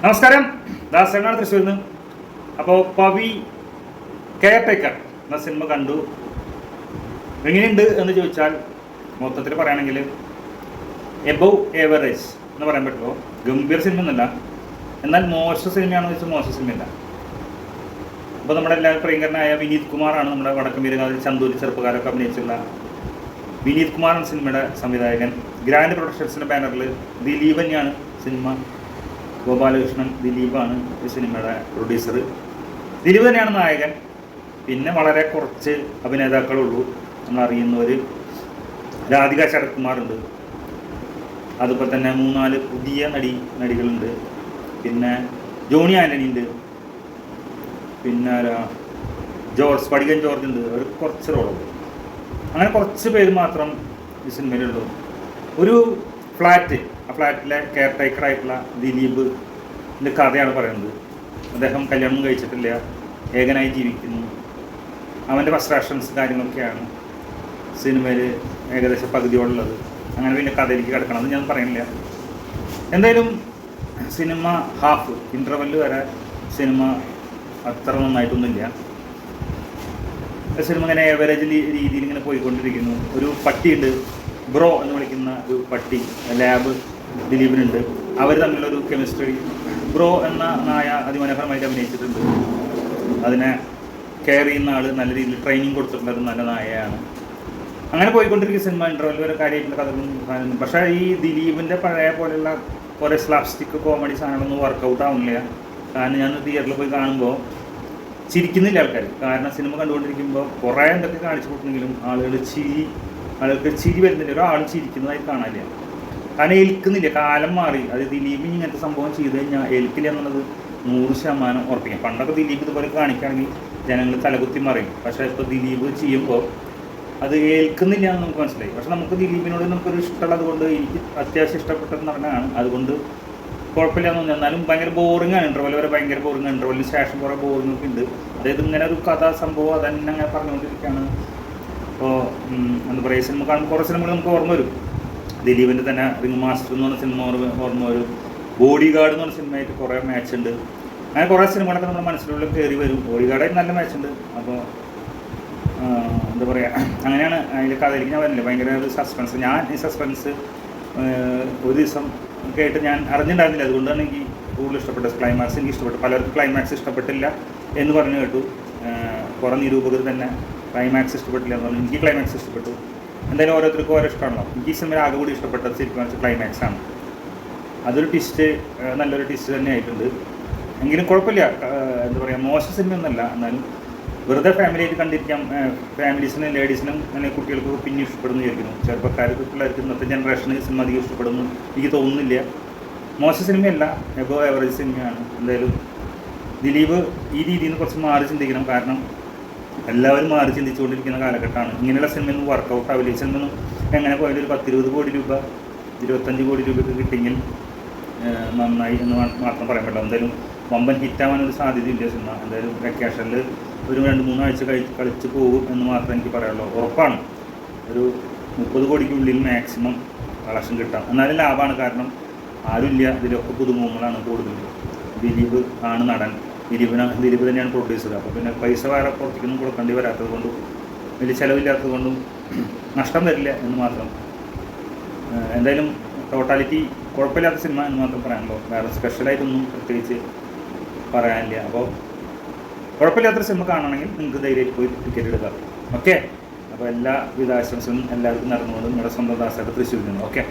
നമസ്കാരം. ദാസനാണ് തൃശ്ശൂരിൽ നിന്ന് അപ്പോൾ പവി കെയർ ടേക്കർ എന്ന സിനിമ കണ്ടു. എങ്ങനെയുണ്ട് എന്ന് ചോദിച്ചാൽ മൊത്തത്തിൽ പറയുകയാണെങ്കിൽ എബവ് ഏവറേജ് എന്ന് പറയാൻ പറ്റുമോ? ഗംഭീർ സിനിമ ഒന്നുമല്ല എന്നാൽ മോശം സിനിമയാണെന്ന് വെച്ചാൽ മോശം സിനിമയല്ല. അപ്പോൾ നമ്മുടെ എല്ലാവരും പ്രിയങ്കരനായ വിനീത് കുമാറാണ് നമ്മുടെ വടക്കം വീരകാതിൽ ചന്തൂരി ചെറുപ്പക്കാരൊക്കെ അഭിനയിച്ചുള്ള വിനീത് കുമാറാണ് സിനിമയുടെ സംവിധായകൻ. ഗ്രാൻഡ് പ്രൊഡക്ഷൻസിന്റെ ബാനറിൽ ദിലീപ് തന്നെയാണ് സിനിമ ഗോപാലകൃഷ്ണൻ ദിലീപാണ് ഈ സിനിമയുടെ പ്രൊഡ്യൂസർ ദിലീപ് തന്നെയാണ് നായകൻ. പിന്നെ വളരെ കുറച്ച് അഭിനേതാക്കളുള്ളൂ. നമ്മൾ അറിയുന്നവർ രാധിക ശരത് കുമാറുണ്ട് അതുപോലെ തന്നെ മൂന്നാൽ പുതിയ നടി നടികളുണ്ട്. പിന്നെ ജോണി ആന്റണി ഉണ്ട് പിന്നെ ജോർജ് പടികൻ ജോർജ് ഉണ്ട് അവർ കുറച്ച് റോളുണ്ട് അങ്ങനെ കുറച്ച് പേര് മാത്രം ഈ സിനിമയിലുള്ളൂ. ഒരു ഫ്ലാറ്റ് ആ ഫ്ലാറ്റിലെ കെയർ ടേക്കർ ആയിട്ടുള്ള ദിലീപിന്റെ കഥയാണ് പറയുന്നത്. അദ്ദേഹം കല്യാണം കഴിച്ചിട്ടില്ല ഏകനായി ജീവിക്കുന്നു. അവന്റെ ഫസ്ട്രാഷൻസ് കാര്യങ്ങളൊക്കെയാണ് സിനിമയിൽ ഏകദേശം പകുതിയോടുള്ളത്. അങ്ങനെ പിന്നെ കഥയിലേക്ക് കിടക്കണം അത് ഞാൻ പറയുന്നില്ല. എന്തായാലും സിനിമ ഹാഫ് ഇന്റർവെൽ വരെ സിനിമ അത്ര നന്നായിട്ടൊന്നുമില്ല. സിനിമ ഇങ്ങനെ ഏവറേജ് രീതിയിൽ ഇങ്ങനെ പോയിക്കൊണ്ടിരിക്കുന്നു. ഒരു പട്ടിയുണ്ട്. ബ്രോ എന്ന് വിളിക്കുന്ന ഒരു പട്ടി ലാബ് ദിലീപിനുണ്ട്. അവർ തമ്മിലൊരു കെമിസ്ട്രി ബ്രോ എന്ന നായ അതിമനോഹരമായിട്ട് അഭിനയിച്ചിട്ടുണ്ട്. അതിനെ കെയർ ചെയ്യുന്ന ആൾ നല്ല രീതിയിൽ ട്രെയിനിങ് കൊടുത്തിട്ടുണ്ട് നല്ല നായയാണ്. അങ്ങനെ പോയിക്കൊണ്ടിരിക്കുന്ന സിനിമ ഇന്റർവെൽ വരെ കാര്യമായിട്ടുള്ള കഥകളും പക്ഷേ ഈ ദിലീപിന്റെ പഴയ പോലെയുള്ള കുറേ സ്ലാപ്സ്റ്റിക് കോമഡി സാധനങ്ങളൊന്നും വർക്കൗട്ട് ആവുന്നില്ല. കാരണം ഞാൻ തിയേറ്ററിൽ പോയി കാണുമ്പോൾ ചിരിക്കുന്നില്ല ആൾക്കാർ കാരണം സിനിമ കണ്ടുകൊണ്ടിരിക്കുമ്പോൾ കുറേ എന്തൊക്കെ കാണിച്ചു കൊടുക്കുന്നെങ്കിലും ആളുകൾ ചിരി ആളുകൾക്ക് ചിരി വരുന്നില്ല. ഒരാൾ ചിരിക്കുന്നതായി കാണാനില്ല. കാരണം ഏൽക്കുന്നില്ല. കാലം മാറി. അത് ദിലീപ് ഇങ്ങനത്തെ സംഭവം ചെയ്ത് കഴിഞ്ഞാൽ ഏൽക്കില്ല എന്നുള്ളത് നൂറ് ശതമാനം ഉറപ്പിക്കാം. പണ്ടൊക്കെ ദിലീപ് ഇതുപോലെ കാണിക്കുകയാണെങ്കിൽ ജനങ്ങൾ തലകുത്തി മറിയും. പക്ഷേ ഇപ്പോൾ ദിലീപ് ചെയ്യുമ്പോൾ അത് ഏൽക്കുന്നില്ല എന്ന് നമുക്ക് മനസ്സിലായി. പക്ഷെ നമുക്ക് ദിലീപിനോട് നമുക്കൊരു ഇഷ്ടമുള്ളത് കൊണ്ട് എനിക്ക് അത്യാവശ്യം ഇഷ്ടപ്പെട്ട നടനാണ് അതുകൊണ്ട് കുഴപ്പമില്ല എന്ന് പറഞ്ഞാൽ എന്നാലും ഭയങ്കര ബോറിംഗ് ആണ്. ഇന്റർവൽ വരെ ഭയങ്കര ബോറിംഗ് ഇന്റർവെല്ലിന് ശേഷം കുറേ ബോറിംഗ് ഒക്കെ ഉണ്ട്. അതായത് ഇങ്ങനെ ഒരു കഥാ സംഭവം അതന്നെ അങ്ങനെ പറഞ്ഞുകൊണ്ടിരിക്കുകയാണ്. അപ്പോൾ എന്താ പറയുക സിനിമ കാണുമ്പോൾ കുറേ സിനിമകൾ നമുക്ക് ഓർമ്മ വരും. ദിലീപിന്റെ തന്നെ റിംഗ് മാസ്റ്റർ എന്ന് പറഞ്ഞ സിനിമ ഓർമ്മ വരും. ബോഡി ഗാർഡ് എന്ന് പറഞ്ഞ സിനിമയായിട്ട് കുറേ മാച്ച് ഉണ്ട്. അങ്ങനെ കുറേ സിനിമകളൊക്കെ നമ്മുടെ മനസ്സിലുള്ള കയറി വരും. ബോഡി ഗാർഡായിട്ട് നല്ല മാച്ച് ഉണ്ട്. അപ്പോൾ എന്താ പറയുക അങ്ങനെയാണ് അതിന്റെ കഥയിലേക്ക് ഞാൻ പറഞ്ഞില്ല ഭയങ്കര ഒരു സസ്പെൻസ് ഞാൻ ഈ സസ്പെൻസ് ഒരു ദിവസം കേട്ട് ഞാൻ അറിഞ്ഞിട്ടുണ്ടായിരുന്നില്ല അതുകൊണ്ടാണ് എനിക്ക് കൂടുതൽ ഇഷ്ടപ്പെട്ടത്. ക്ലൈമാക്സ് എനിക്ക് ഇഷ്ടപ്പെട്ടു. പലർക്കും ക്ലൈമാക്സ് ഇഷ്ടപ്പെട്ടില്ല എന്ന് പറഞ്ഞു കേട്ടു. കുറേ നിരൂപകർ തന്നെ ക്ലൈമാക്സ് ഇഷ്ടപ്പെട്ടില്ല എന്നാലും എനിക്ക് ക്ലൈമാക്സ് ഇഷ്ടപ്പെട്ടു. എന്തായാലും ഓരോരുത്തർക്കും ഓരോ ഇഷ്ടമാണല്ലോ എനിക്ക് ഈ സിനിമയിൽ ആകെ കൂടി ഇഷ്ടപ്പെട്ടത് ശരിക്കും ക്ലൈമാക്സ് ആണ്. അതൊരു ട്വിസ്റ്റ് നല്ലൊരു ട്വിസ്റ്റ് തന്നെ ആയിട്ടുണ്ട്. എങ്കിലും കുഴപ്പമില്ല. എന്താ പറയുക മോശം സിനിമയൊന്നുമല്ല എന്നാലും വെറുതെ ഫാമിലിയായിട്ട് കണ്ടിരിക്കാം. ഫാമിലീസിനും ലേഡീസിനും അല്ലെങ്കിൽ കുട്ടികൾക്ക് പിന്നെ ഇഷ്ടപ്പെടുന്നു വിചാരിക്കുന്നു. ചെറുപ്പക്കാർക്ക് പിള്ളേർക്ക് ഇന്നത്തെ ജനറേഷന് സിനിമ അധികം ഇഷ്ടപ്പെടുന്നു. എനിക്ക് തോന്നുന്നില്ല. മോശം സിനിമയല്ല എബോ ആവറേജ് സിനിമയാണ് എന്തായാലും ദിലീപ് ഈ രീതിയിൽ നിന്ന് കുറച്ച് മാറി ചിന്തിക്കണം. കാരണം എല്ലാവരും മാറി ചിന്തിച്ചുകൊണ്ടിരിക്കുന്ന കാലഘട്ടമാണ്. ഇങ്ങനെയുള്ള സിനിമയൊന്നും വർക്കൗട്ട് ആവില്ല. ഈ സിനിമ എങ്ങനെ പോയാലും ഒരു പത്തിരുപത് കോടി രൂപ ഇരുപത്തഞ്ച് കോടി രൂപയ്ക്ക് കിട്ടിയെങ്കിൽ നന്നായി എന്ന് മാത്രം പറയാൻ പറ്റില്ല. എന്തായാലും വമ്പൻ ഹിറ്റാവാനൊരു സാധ്യതയില്ല സിനിമ എന്തായാലും വെക്കേഷനിൽ ഒരു രണ്ട് മൂന്നാഴ്ച കഴി കളിച്ച് പോകും എന്ന് മാത്രം എനിക്ക് പറയാനുള്ളൂ. ഉറപ്പാണ്. ഒരു മുപ്പത് കോടിക്കുള്ളിൽ മാക്സിമം കളക്ഷൻ കിട്ടാം. എന്നാലും ലാഭമാണ് കാരണം ആരുമില്ല. ഇതിലൊക്കെ പുതുമുഖങ്ങളാണ് കൂടുതൽ ദിലീപ് ആണ് നടൻ. ദിലീപിന് ദിലീപ് തന്നെയാണ് പ്രൊഡ്യൂസർ അപ്പോൾ പിന്നെ പൈസ വേറെ പുറത്തേക്കൊന്നും കൊടുക്കേണ്ടി വരാത്തത് കൊണ്ടും വലിയ ചിലവില്ലാത്തത് കൊണ്ടും നഷ്ടം വരില്ല എന്ന് മാത്രം. എന്തായാലും ടോട്ടാലിറ്റി കുഴപ്പമില്ലാത്ത സിനിമ എന്ന് മാത്രം പറയാനുള്ളൂ. വേറെ സ്പെഷ്യലായിട്ടൊന്നും പ്രത്യേകിച്ച് പറയാനില്ല. അപ്പോൾ കുഴപ്പമില്ലാത്തൊരു സിനിമ കാണണമെങ്കിൽ നിങ്ങൾക്ക് ധൈര്യമായിട്ട് പോയി ടിക്കറ്റ് എടുക്കാം. ഓക്കെ അപ്പോൾ എല്ലാ ആശംസകളും എല്ലാവർക്കും നടന്നുകൊണ്ട് നിങ്ങളുടെ സ്വന്തം ദാസായിട്ട് തൃശ്ശൂരിൽ നിന്ന്. ഓക്കെ